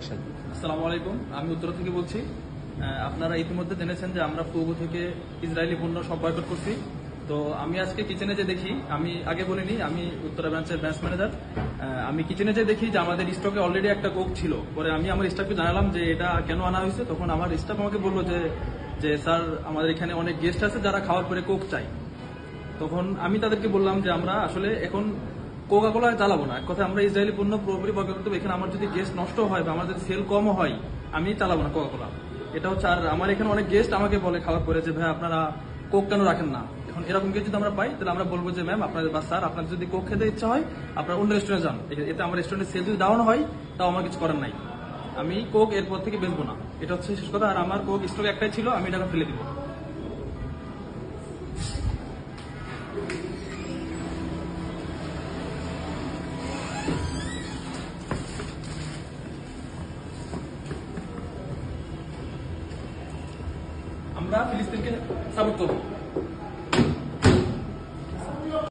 আসেন। আসসালামু আলাইকুম, আমি উত্তর থেকে বলছি আপনারা ইতিমধ্যে জেনেছেন যে আমরা ফুগু থেকে ইসরায়েলি পণ্য সব বয়কট করছি। তো আমি আজকে কিচেনে যে দেখি, আমি আগে বলিনি, আমি উত্তরা ব্রাঞ্চের ব্রাঞ্চ ম্যানেজার আমি কিচেনে যে দেখি যে আমাদের স্টকে অলরেডি একটা কোক ছিল। পরে আমি আমার স্টাফকে জানালাম যে এটা কেন আনা হয়েছে, তখন আমার স্টাফ আমাকে বলল যে যে স্যার, আমাদের এখানে অনেক গেস্ট আছে যারা খাওয়ার পরে কোক চাই তখন আমি তাদেরকে বললাম যে আমরা আসলে এখন কোকা কোলা চালাবো না। এক কথা আমরা ইসরায়েলি পণ্য পুরোপুরি বয়কট করতে এখানে আমার যদি গেস্ট নষ্ট হয় বা আমাদের সেল কম হয়, আমি চালাবো না কোকা কোলা এটা হচ্ছে আর আমার এখানে অনেক গেস্ট আমাকে বলে খাওয়ার পরে যে ভাই আপনারা কোক কেন রাখেন না? এখন এরকম কিছু যদি আমরা পাই, তাহলে আমরা বলব যে ম্যাম আপনাদের বা স্যার আপনাদের যদি কোক খেতে ইচ্ছা হয়, আপনার অন্য রেস্টুরেন্টে যান। এতে আমার রেস্টুরেন্টের সেল যদি ডাউন হয়, তাও আমার কিছু করার নাই। আমি কোক এরপর থেকে বেচবো না। এটা হচ্ছে শেষ কথা। আর আমার কোক স্টক একটাই ছিল, আমি এটা ফেলে দিব। আমরা ফিলিস্তিনকে সাপোর্ট করবো